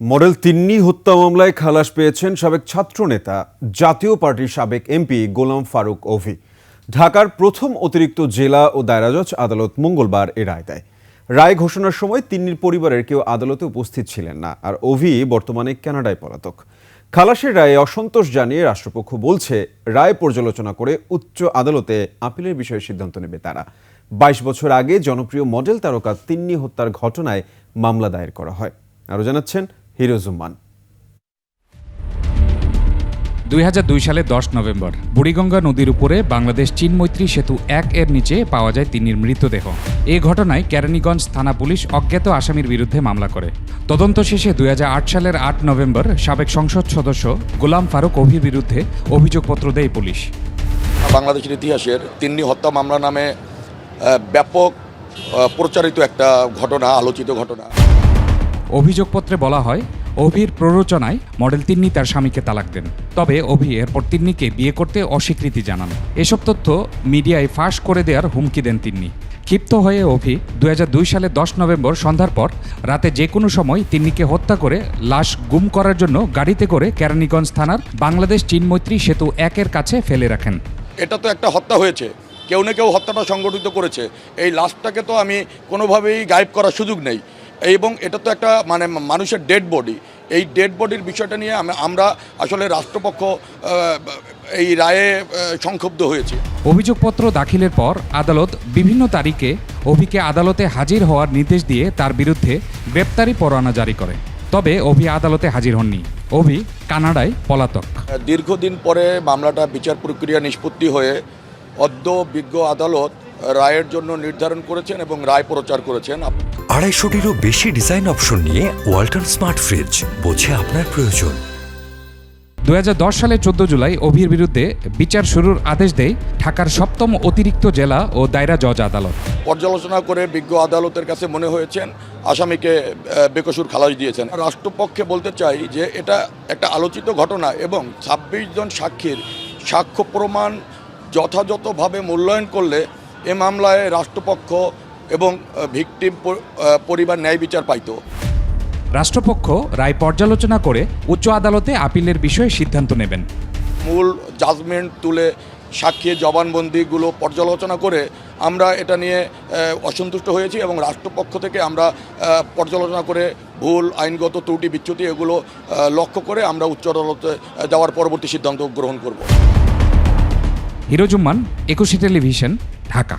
Model Tinni হত্যা মামলায় খালাস পেয়েছেন সাবেক ছাত্রনেতা, জাতীয় পার্টির সাবেক এমপি গোলাম ফারুক অভি ঢাকার প্রথম অতিরিক্ত জেলা ও দায়রা জজ আদালত মঙ্গলবার এ রায় দেয়। রায় ঘোষণার সময় তিন্নির পরিবারের কেউ আদালতে উপস্থিত ছিলেন না আর অভি বর্তমানে কানাডায় পলাতক। খালাসের রায়ে অসন্তোষ জানিয়ে রাষ্ট্রপক্ষ বলছে, রায় পর্যালোচনা করে উচ্চ আদালতে আপিলের বিষয়ে সিদ্ধান্ত নেবে তারা। বাইশ বছর আগে জনপ্রিয় মডেল তারকা তিন্নি হত্যার ঘটনায় মামলা দায়ের করা হয়। আরও জানাচ্ছেন হিরোজুম্মান। দুই হাজার দুই সালে দশ নভেম্বর বুড়িগঙ্গা নদীর উপরে বাংলাদেশ চীন মৈত্রী সেতু এক এর নিচে পাওয়া যায় তিনির মৃতদেহ। এ ঘটনায় কেরানীগঞ্জ থানা পুলিশ অজ্ঞাত আসামির বিরুদ্ধে মামলা করে। তদন্ত শেষে দুই হাজার আট সালের আট নভেম্বর সাবেক সংসদ সদস্য গোলাম ফারুক অভির বিরুদ্ধে অভিযোগপত্র দেয় পুলিশ। বাংলাদেশের ইতিহাসের তিন্নি হত্যা মামলা নামে ব্যাপক প্রচারিত একটা ঘটনা আলোচিত ঘটনা। অভিযোগপত্রে বলা হয়, অভির প্ররোচনায় মডেল তিন্নি তার স্বামীকে তালাক দেন। তবে অভি এরপর তিন্নিকে বিয়ে করতে অস্বীকৃতি জানান। এসব তথ্য মিডিয়ায় ফাঁস করে দেওয়ার হুমকি দেন তিন্নি। ক্ষিপ্ত হয়ে অভি দু হাজার দুই সালে দশ নভেম্বর সন্ধ্যার পর রাতে যে কোনো সময় তিন্নিকে হত্যা করে লাশ গুম করার জন্য গাড়িতে করে কেরানীগঞ্জ থানার বাংলাদেশ চীন মৈত্রী সেতু একের কাছে ফেলে রাখেন। এটা তো একটা হত্যা হয়েছে। কেউ না কেউ হত্যাটা সংগঠিত করেছে। এই লাশটাকে তো আমি কোনোভাবেই গায়েব করার সুযোগ নেই। এবং এটা তো একটা মানে মানুষের ডেড বডি এই ডেড বডির বিষয়টা নিয়ে আমরা আসলে রাষ্ট্রপক্ষ এই রায়ে সংক্ষুব্ধ হয়েছে। অভিযোগপত্র দাখিলের পর আদালত বিভিন্ন তারিখে অভিকে আদালতে হাজির হওয়ার নির্দেশ দিয়ে তার বিরুদ্ধে গ্রেপ্তারি পরোয়ানা জারি করে। তবে অভি আদালতে হাজির হননি। অভি কানাডায় পলাতক। দীর্ঘদিন পরে মামলাটা বিচার প্রক্রিয়া নিষ্পত্তি হয়ে অদ্য বিজ্ঞ আদালত রায়ের জন্য নির্ধারণ করেছেন এবং রায় প্রচার করেছেন। আড়াইশোটিরও বেশি ডিজাইন অপশন নিয়ে ওয়ালটন স্মার্ট ফ্রিজ বোঝে আপনার প্রয়োজন। দু সালে চোদ্দ জুলাই অভির বিরুদ্ধে বিচার শুরুর আদেশ দেয় ঢাকার সপ্তম অতিরিক্ত জেলা ও দায়রা জজ আদালত। পর্যালোচনা করে বিজ্ঞ আদালতের কাছে মনে হয়েছেন আসামিকে বেকসুর খালাস দিয়েছেন। রাষ্ট্রপক্ষে বলতে চাই যে এটা একটা আলোচিত ঘটনা এবং ছাব্বিশ জন সাক্ষীর সাক্ষ্য প্রমাণ যথাযথভাবে মূল্যায়ন করলে এ মামলায় রাষ্ট্রপক্ষ এবং ভিকটিম পরিবার ন্যায় বিচার পাইতো। রাষ্ট্রপক্ষ রায় পর্যালোচনা করে উচ্চ আদালতে আপিলের বিষয়ে সিদ্ধান্ত নেবেন। মূল জাজমেন্ট তুলে সাক্ষী জবানবন্দিগুলো পর্যালোচনা করে আমরা এটা নিয়ে অসন্তুষ্ট হয়েছি এবং রাষ্ট্রপক্ষ থেকে আমরা পর্যালোচনা করে ভুল আইনগত ত্রুটি বিচ্যুতি এগুলো লক্ষ্য করে আমরা উচ্চ আদালতে যাওয়ার পরবর্তী সিদ্ধান্ত গ্রহণ করব। হিরোজুম্মান একুশে টেলিভিশন। ঢাকা।